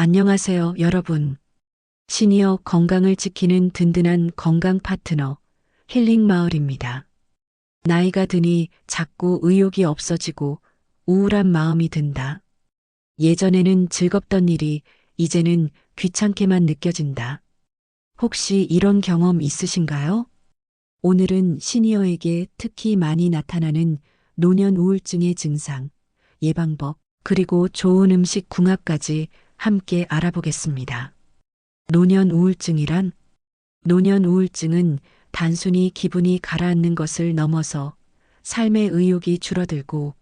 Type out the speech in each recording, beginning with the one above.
안녕하세요, 여러분. 시니어 건강을 지키는 든든한 건강 파트너, 힐링 마을입니다. 나이가 드니 자꾸 의욕이 없어지고 우울한 마음이 든다. 예전에는 즐겁던 일이 이제는 귀찮게만 느껴진다. 혹시 이런 경험 있으신가요? 오늘은 시니어에게 특히 많이 나타나는 노년 우울증의 증상, 예방법, 그리고 좋은 음식 궁합까지 함께 알아보겠습니다. 노년 우울증이란 노년 우울증은 단순히 기분이 가라앉는 것을 넘어서 삶의 의욕이 줄어들고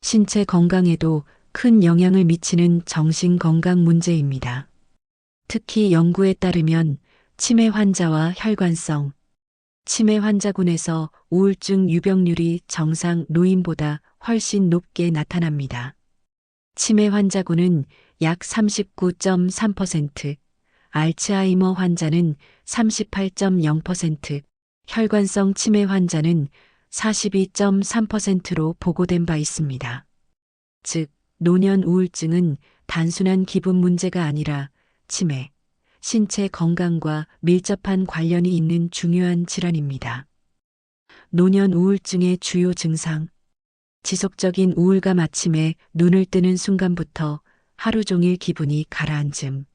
신체 건강에도 큰 영향을 미치는 정신 건강 문제입니다. 특히 연구에 따르면 치매 환자와 혈관성, 치매 환자군에서 우울증 유병률이 정상 노인보다 훨씬 높게 나타납니다. 치매 환자군은 약 39.3%, 알츠하이머 환자는 38.0%, 혈관성 치매 환자는 42.3%로 보고된 바 있습니다. 즉, 노년 우울증은 단순한 기분 문제가 아니라 치매, 신체 건강과 밀접한 관련이 있는 중요한 질환입니다. 노년 우울증의 주요 증상. 지속적인 우울감 아침에 눈을 뜨는 순간부터 하루 종일 기분이 가라앉음.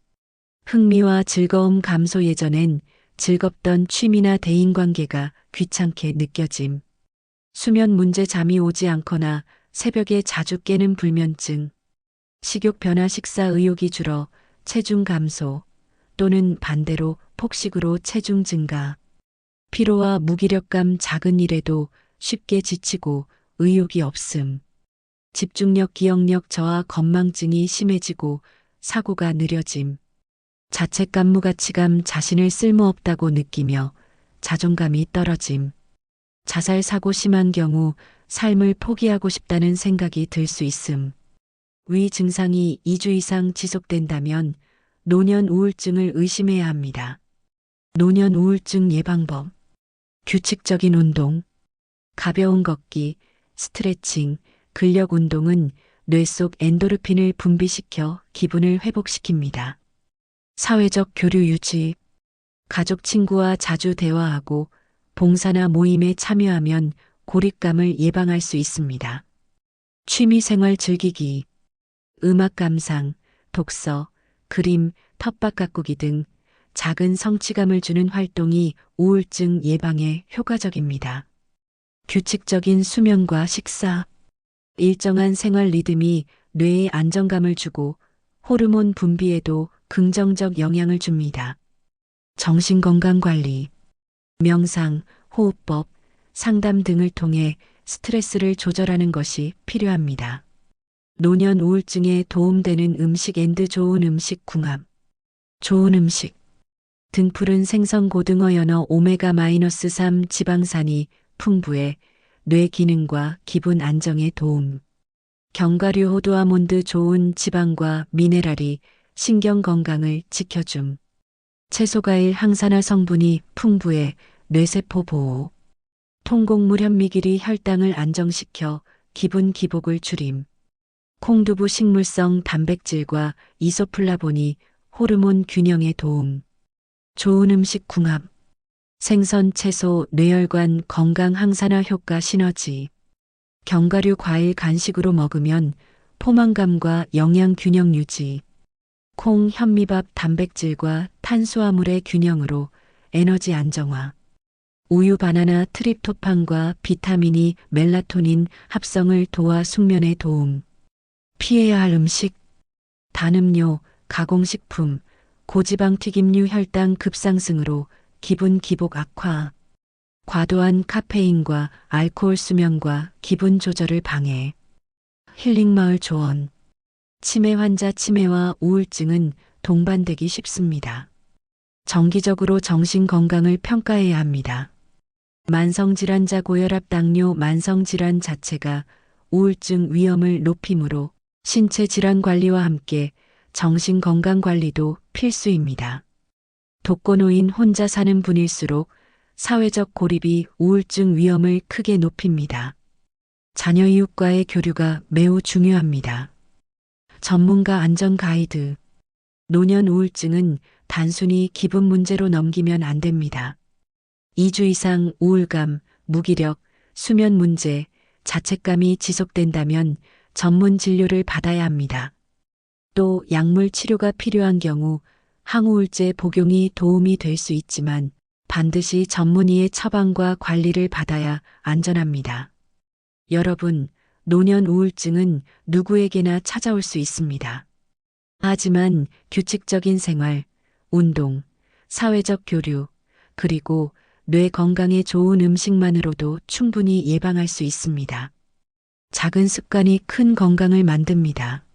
흥미와 즐거움 감소 예전엔 즐겁던 취미나 대인관계가 귀찮게 느껴짐. 수면 문제 잠이 오지 않거나 새벽에 자주 깨는 불면증. 식욕 변화 식사 의욕이 줄어 체중 감소 또는 반대로 폭식으로 체중 증가. 피로와 무기력감 작은 일에도 쉽게 지치고 의욕이 없음. 집중력 기억력 저하 건망증이 심해지고 사고가 느려짐. 자책감 무가치감 자신을 쓸모없다고 느끼며 자존감이 떨어짐. 자살 사고 심한 경우 삶을 포기하고 싶다는 생각이 들 수 있음. 위 증상이 2주 이상 지속된다면 노년 우울증을 의심해야 합니다. 노년 우울증 예방법. 규칙적인 운동. 가벼운 걷기, 스트레칭, 근력 운동은 뇌 속 엔도르핀을 분비시켜 기분을 회복시킵니다. 사회적 교류 유지. 가족 친구와 자주 대화하고 봉사나 모임에 참여하면 고립감을 예방할 수 있습니다. 취미 생활 즐기기. 음악 감상, 독서, 그림, 텃밭 가꾸기 등 작은 성취감을 주는 활동이 우울증 예방에 효과적입니다. 규칙적인 수면과 식사, 일정한 생활 리듬이 뇌에 안정감을 주고 호르몬 분비에도 긍정적 영향을 줍니다. 정신건강 관리, 명상, 호흡법, 상담 등을 통해 스트레스를 조절하는 것이 필요합니다. 노년 우울증에 도움되는 음식 앤드 좋은 음식 궁합. 좋은 음식. 등푸른 생선 고등어 연어 오메가-3 지방산이 풍부해 뇌 기능과 기분 안정에 도움. 견과류 호두 아몬드 좋은 지방과 미네랄이 신경 건강을 지켜줌. 채소 과일 항산화 성분이 풍부해 뇌세포 보호. 통곡물 현미길이 혈당을 안정시켜 기분 기복을 줄임. 콩두부 식물성 단백질과 이소플라본이 호르몬 균형에 도움. 좋은 음식 궁합. 생선, 채소, 뇌혈관 건강 항산화 효과 시너지. 견과류 과일 간식으로 먹으면 포만감과 영양 균형 유지. 콩, 현미밥 단백질과 탄수화물의 균형으로 에너지 안정화. 우유, 바나나, 트립토판과 비타민이 멜라토닌 합성을 도와 숙면에 도움. 피해야 할 음식, 단음료, 가공식품, 고지방 튀김류 혈당 급상승으로 기분 기복 악화, 과도한 카페인과 알코올 수면과 기분 조절을 방해, 힐링마을 조언, 치매 환자 치매와 우울증은 동반되기 쉽습니다. 정기적으로 정신 건강을 평가해야 합니다. 만성질환자 고혈압 당뇨 만성질환 자체가 우울증 위험을 높이므로 신체 질환 관리와 함께 정신 건강 관리도 필수입니다. 독거노인 혼자 사는 분일수록 사회적 고립이 우울증 위험을 크게 높입니다. 자녀 이웃과의 교류가 매우 중요합니다. 전문가 안전 가이드. 노년 우울증은 단순히 기분 문제로 넘기면 안 됩니다. 2주 이상 우울감, 무기력, 수면 문제, 자책감이 지속된다면 전문 진료를 받아야 합니다. 또 약물 치료가 필요한 경우 항우울제 복용이 도움이 될 수 있지만 반드시 전문의의 처방과 관리를 받아야 안전합니다. 여러분, 노년 우울증은 누구에게나 찾아올 수 있습니다. 하지만 규칙적인 생활, 운동, 사회적 교류, 그리고 뇌 건강에 좋은 음식만으로도 충분히 예방할 수 있습니다. 작은 습관이 큰 건강을 만듭니다.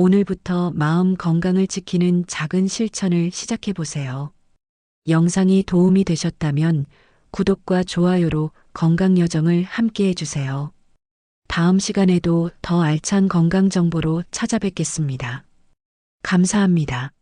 오늘부터 마음 건강을 지키는 작은 실천을 시작해 보세요. 영상이 도움이 되셨다면 구독과 좋아요로 건강 여정을 함께 해주세요. 다음 시간에도 더 알찬 건강 정보로 찾아뵙겠습니다. 감사합니다.